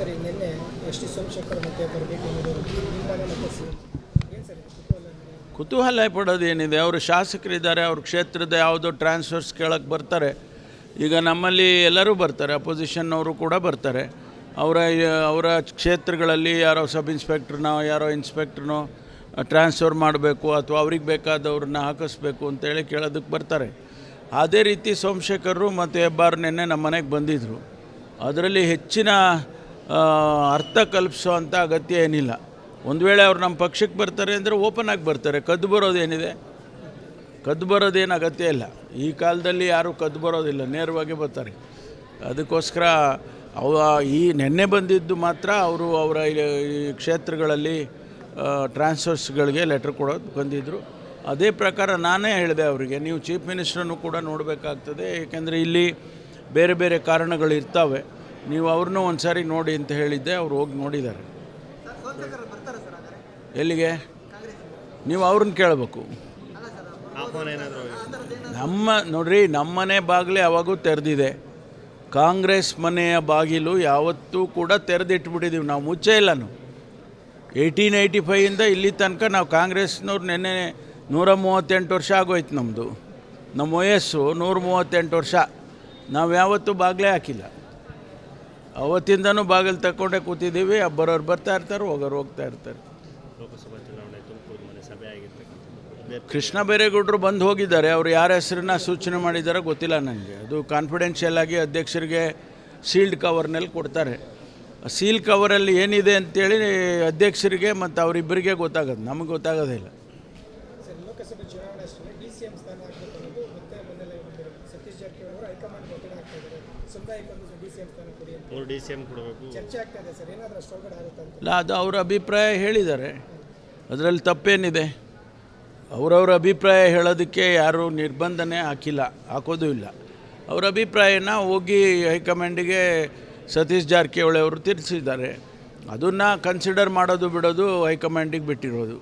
ಸರಿ, ನಿನ್ನೆ ಎಸ್ ಸೋಮಶೇಖರ್ ಮತ್ತೆ ಬರಬೇಕು ಕುತೂಹಲ ಪಡೋದೇನಿದೆ? ಅವರು ಶಾಸಕರಿದ್ದಾರೆ, ಅವ್ರ ಕ್ಷೇತ್ರದ ಯಾವುದೋ ಟ್ರಾನ್ಸ್ಫರ್ಸ್ ಕೇಳಕ್ಕೆ ಬರ್ತಾರೆ. ಈಗ ನಮ್ಮಲ್ಲಿ ಎಲ್ಲರೂ ಬರ್ತಾರೆ ಅಪೋಸಿಷನ್ನವರು ಕೂಡ ಬರ್ತಾರೆ. ಅವರ ಅವರ ಕ್ಷೇತ್ರಗಳಲ್ಲಿ ಯಾರೋ ಸಬ್ ಇನ್ಸ್ಪೆಕ್ಟ್ರನೋ ಯಾರೋ ಇನ್ಸ್ಪೆಕ್ಟ್ರನೋ ಟ್ರಾನ್ಸ್ಫರ್ ಮಾಡಬೇಕು ಅಥವಾ ಅವ್ರಿಗೆ ಬೇಕಾದವ್ರನ್ನ ಹಾಕಿಸ್ಬೇಕು ಅಂತೇಳಿ ಕೇಳೋದಕ್ಕೆ ಬರ್ತಾರೆ. ಅದೇ ರೀತಿ ಸೋಮಶೇಖರರು ಮತ್ತು ಹೆಬ್ಬಾರ್ ನಿನ್ನೆ ನಮ್ಮ ಮನೆಗೆ ಬಂದಿದ್ದರು ಅದರಲ್ಲಿ ಹೆಚ್ಚಿನ ಅರ್ಥ ಕಲ್ಪಿಸೋ ಅಂಥ ಅಗತ್ಯ ಏನಿಲ್ಲ. ಒಂದು ವೇಳೆ ಅವ್ರು ನಮ್ಮ ಪಕ್ಷಕ್ಕೆ ಬರ್ತಾರೆ ಅಂದರೆ ಓಪನ್ ಆಗಿ ಬರ್ತಾರೆ. ಕದ್ದು ಬರೋದೇನಿದೆ ಕದ್ದು ಬರೋದೇನು ಅಗತ್ಯ ಇಲ್ಲ. ಈ ಕಾಲದಲ್ಲಿ ಯಾರೂ ಕದ್ದು ಬರೋದಿಲ್ಲ, ನೇರವಾಗಿ ಬರ್ತಾರೆ. ಅದಕ್ಕೋಸ್ಕರ ಅವ ಈ ನೆನ್ನೆ ಬಂದಿದ್ದು ಮಾತ್ರ ಅವರು ಅವರ ಈ ಕ್ಷೇತ್ರಗಳಲ್ಲಿ ಟ್ರಾನ್ಸ್ಫರ್ಸ್ಗಳಿಗೆ ಲೆಟ್ರ್ ಕೊಡೋದು ಬಂದಿದ್ದರು ಅದೇ ಪ್ರಕಾರ ನಾನೇ ಹೇಳಿದೆ ಅವರಿಗೆ, ನೀವು ಚೀಫ್ ಮಿನಿಸ್ಟ್ರನ್ನು ಕೂಡ ನೋಡಬೇಕಾಗ್ತದೆ. ಏಕೆಂದರೆ ಇಲ್ಲಿ ಬೇರೆ ಬೇರೆ ಕಾರಣಗಳು ಇರ್ತವೆ. ನೀವು ಅವ್ರನ್ನೂ ಒಂದು ಸಾರಿ ನೋಡಿ ಅಂತ ಹೇಳಿದ್ದೆ, ಅವ್ರು ಹೋಗಿ ನೋಡಿದ್ದಾರೆ. ಎಲ್ಲಿಗೆ? ನೀವು ಅವ್ರನ್ನ ಕೇಳಬೇಕು. ನಮ್ಮ ನೋಡ್ರಿ, ನಮ್ಮನೆ ಬಾಗಿಲೇ ಯಾವಾಗೂ ತೆರೆದಿದೆ. ಕಾಂಗ್ರೆಸ್ ಮನೆಯ ಬಾಗಿಲು ಯಾವತ್ತೂ ಕೂಡ ತೆರೆದಿಟ್ಬಿಟ್ಟಿದ್ದೀವಿ ನಾವು ಮುಚ್ಚೇ ಇಲ್ಲ ನಾವು. ಏಯ್ಟೀನ್ ಏಯ್ಟಿ ಫೈಯಿಂದ ಇಲ್ಲಿ ತನಕ ನಾವು ಕಾಂಗ್ರೆಸ್ನವ್ರು ನೆನ್ನೆ ನೂರ ಮೂವತ್ತೆಂಟು ವರ್ಷ ಆಗೋಯ್ತು ನಮ್ಮದು ನಮ್ಮ ವಯಸ್ಸು ನೂರ ಮೂವತ್ತೆಂಟು ವರ್ಷ. ನಾವು ಯಾವತ್ತೂ ಬಾಗಿಲೇ ಹಾಕಿಲ್ಲ. ಅವತ್ತಿಂದನೂ ಬಾಗಿಲು ತಕ್ಕೊಂಡೇ ಕೂತಿದ್ದೀವಿ ಬರೋರು ಬರ್ತಾ ಇರ್ತಾರೆ ಹೋಗೋರು ಹೋಗ್ತಾ ಇರ್ತಾರೆ. ಲೋಕಸಭಾ ಚುನಾವಣೆ ತುಮಕೂರು ಮನೆ ಸಭೆ ಆಗಿರ್ತಕ್ಕಂಥದ್ದು. ಕೃಷ್ಣ ಬೈರೇಗೌಡರು ಬಂದು ಹೋಗಿದ್ದಾರೆ ಅವರು ಯಾರ ಹೆಸರನ್ನ ಸೂಚನೆ ಮಾಡಿದ್ದಾರೆ ಗೊತ್ತಿಲ್ಲ ನನಗೆ ಅದು ಕಾನ್ಫಿಡೆನ್ಷಿಯಲ್ ಆಗಿ ಅಧ್ಯಕ್ಷರಿಗೆ ಸೀಲ್ಡ್ ಕವರ್ನಲ್ಲಿ ಕೊಡ್ತಾರೆ. ಸೀಲ್ ಕವರಲ್ಲಿ ಏನಿದೆ ಅಂತೇಳಿ ಅಧ್ಯಕ್ಷರಿಗೆ ಮತ್ತು ಅವರಿಬ್ಬರಿಗೆ ಗೊತ್ತಾಗೋದು ನಮಗೆ ಗೊತ್ತಾಗೋದಿಲ್ಲ ಸರ್ ಲೋಕಸಭೆ ಚುನಾವಣೆ ಅಷ್ಟೇ ಡಿ ಸಿ ಎಂ ಸ್ಥಾನ ಆಗಬೇಕು ಅನ್ನೋದು ಮತ್ತೆ ಮೊನ್ನೆಲ್ಲ ಸತೀಶ್ ಜಾರಕಿಹೊಳಿ ಅವರು ಹೈಕಮಾಂಡ್ ಒತ್ತಡ ಆಗ್ತಾ ಇದ್ದಾರೆ. ಸಮುದಾಯಕ್ಕೊಂದು ಡಿ ಸಿ ಎಂ ಸ್ಥಾನ ಕೊಡಿ ಅಂತ. ಮೂರು ಡಿ ಸಿ ಎಂ ಕೊಡಬೇಕು. ಚರ್ಚೆ ಆಗ್ತಾ ಇದೆ ಸರ್ ಏನಾದರೂ ಅಷ್ಟೊಳಗಡೆ ಆಗುತ್ತೆ ಅಂತ. ಇಲ್ಲ ಅದು ಅವರ ಅಭಿಪ್ರಾಯ ಹೇಳಿದ್ದಾರೆ. ಅದರಲ್ಲಿ ತಪ್ಪೇನಿದೆ. ಅವರವರ ಅಭಿಪ್ರಾಯ ಹೇಳೋದಕ್ಕೆ ಯಾರೂ ನಿರ್ಬಂಧನೆ ಹಾಕಿಲ್ಲ ಹಾಕೋದು ಇಲ್ಲ. ಅವರ ಅಭಿಪ್ರಾಯನ ಹೋಗಿ ಹೈಕಮಾಂಡಿಗೆ ಸತೀಶ್ ಜಾರಕಿಹೊಳಿ ಅವರು ತಿಳಿಸಿದ್ದಾರೆ ಅದನ್ನು ಕನ್ಸಿಡರ್ ಮಾಡೋದು ಬಿಡೋದು ಹೈಕಮಾಂಡಿಗೆ ಬಿಟ್ಟಿರೋದು.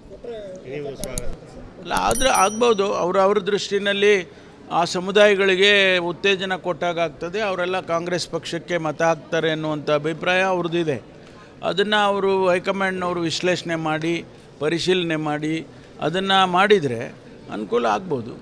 ನೀವು ಸ್ವಾಗತ. ಅಲ್ಲ, ಆದರೆ ಆಗ್ಬೋದು. ಅವರು ದೃಷ್ಟಿನಲ್ಲಿ ಆ ಸಮುದಾಯಗಳಿಗೆ ಉತ್ತೇಜನ ಕೊಟ್ಟಾಗ ಆಗ್ತದೆ. ಅವರೆಲ್ಲ ಕಾಂಗ್ರೆಸ್ ಪಕ್ಷಕ್ಕೆ ಮತ ಹಾಕ್ತಾರೆ ಅನ್ನುವಂಥ ಅಭಿಪ್ರಾಯ ಅವ್ರದ್ದಿದೆ. ಅದನ್ನು ಅವರು ಹೈಕಮಾಂಡ್ನವರು ವಿಶ್ಲೇಷಣೆ ಮಾಡಿ, ಪರಿಶೀಲನೆ ಮಾಡಿ, ಅದನ್ನು ಮಾಡಿದರೆ ಅನುಕೂಲ ಆಗ್ಬೋದು.